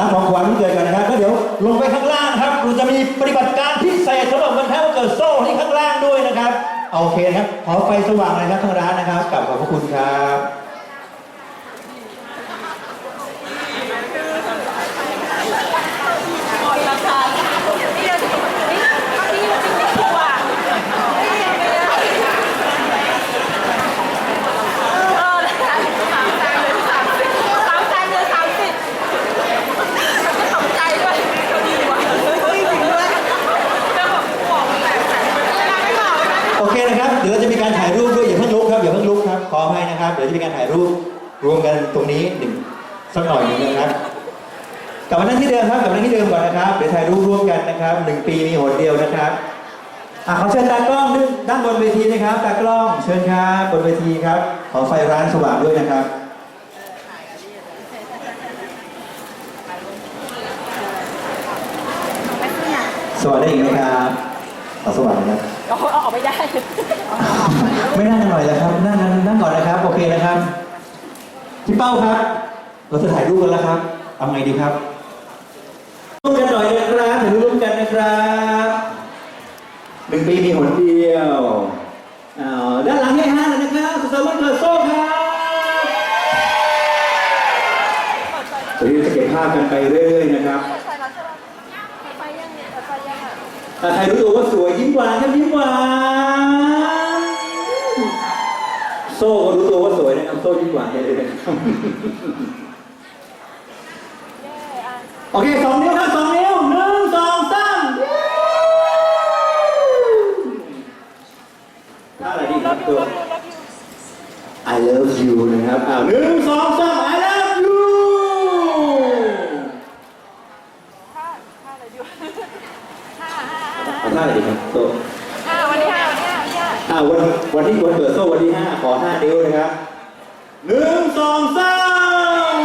รับของขวัญเกิดกันนะครับก็เดี๋ยวลงไปข้างล่างครับเราจะมีปฏิบัติการพิเศษสำหรับวันแท้วันเกิดโซ่ที่ข้างล่างด้วยนะครับโอเคนครับขอไฟสว่างเลยครับทางร้านนะครับกลับขอบพระคุณครับ โอเคนะครับ เดี๋ยวเราจะมีการถ่ายรูปด้วยอย่าเพิ่งลุกครับอย่าเพิ่งลุกครับขอให้นะครับ เดี๋ยวจะ มีการถ่ายรูปรวมกันตรงนี้หนึ่งสักหน่อยหนึ่งนะครับกลับมานั่งที่เดิมครับกลับมานั่งที่เดิมก่อนนะครับเดี๋ยวถ่ายรูปร่วมกันนะครับหนึ่งปีมีหนเดียวนะครับอะขอเชิญตากล้องด้านบนเวทีนะครับตากล้องเชิญครับบนเวทีครับ ขอไฟร้านสว่างด้วยนะครับสวัสดีครับ ขอสว่างนะครับเอาออกไม่ได้ ไม่นั่งกันหน่อยแล้วครับ นั่งนั่งนั่งก่อนนะครับ โอเคนะครับ พี่เป้าครับ เราจะถ่ายรูปกันแล้วครับเอาไงดีครับร่วมกันหน่อยนะครับถ่ายรูปร่วมกันนะครับหนึ่งปีมีหนเดียวอ้าวด้านหลังให้ห้าเลยนะครับสุขสันต์วันเกิดโซ่ครับ เดี๋ยวจะเก็บภาพกันไปเรื่อยๆนะครับ ไปยังเนี่ยไปยังอะ ถ้า ใครรู้ตัวว่าสวยยิ้มหวานครับยิ้มหวานโซ่ก็รู้ตัวว่าสวยนะครับโซ่ยิ้มหวานเลยนะครับโอเคสองนิ้วครับสองนิ้วหนึ่งสองสามถ้าอะไรดีครับตัว I love you นะครับอ้าวหนึ่งสองสาม I love you ห้าห้าอะไรดีวะห้าห้า เอาท่าอะไรดีครับโซ่ ห้าวันที่ห้าวันที่ห้า วันที่ห้าอ่าวันวันที่วันเกิดโซ่วันที่ห้าขอห้านิ้วนะครับหนึ่งสองสาม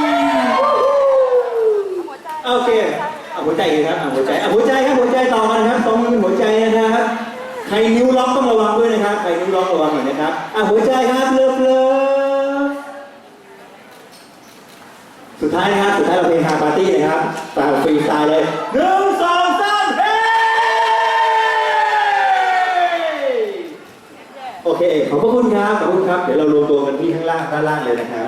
หัวใจโอเคเอาหัวใจอีกครับเอาหัวใจเอาหัวใจครับหัวใจต่อมานะครับสองมือเป็นหัวใจนะครับใครนิ้วล็อกต้องระวังด้วยนะครับใครนิ้วล็อกระวังหน่อยนะครับอะหัวใจครับเลิฟเลิฟสุดท้ายนะครับสุดท้ายเราเพลงฮาปาร์ตี้นะครับตามฟรีสไตล์เลย พระคุณครับขอบคุณครับ เดี๋ยวเรารวมตัวกันที่ข้างล่างด้านล่างเลยนะครับ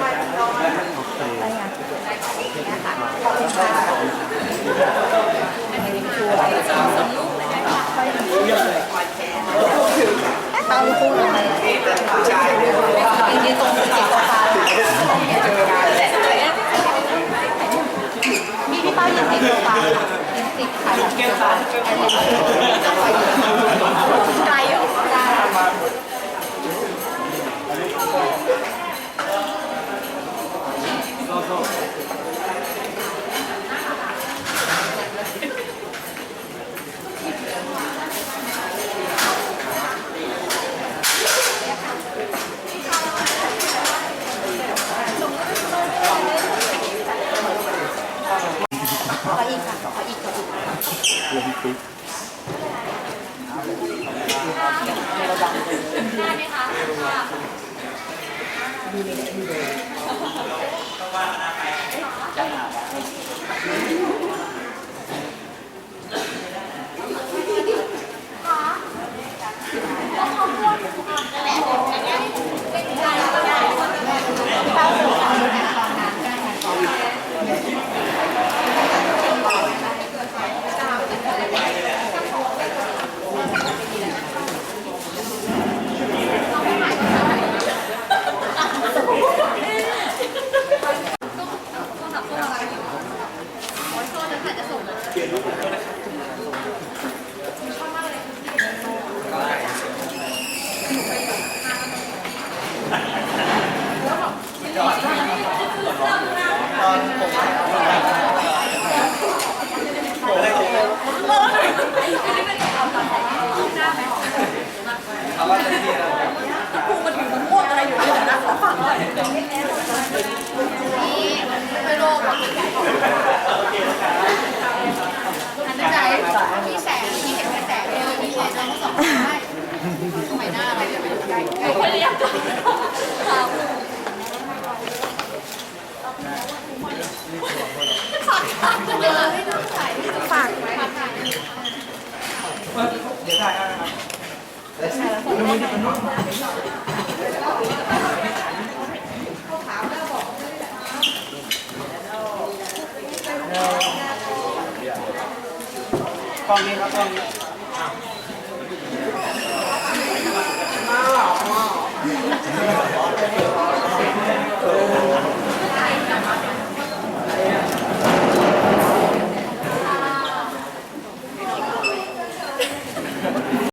อะไรอะเตาลูกคู่ลงไปอะยืนตรงสุดเจ็ดโซฟา Cool. เปลี่ยนรูป กองนี้ครับกองนี้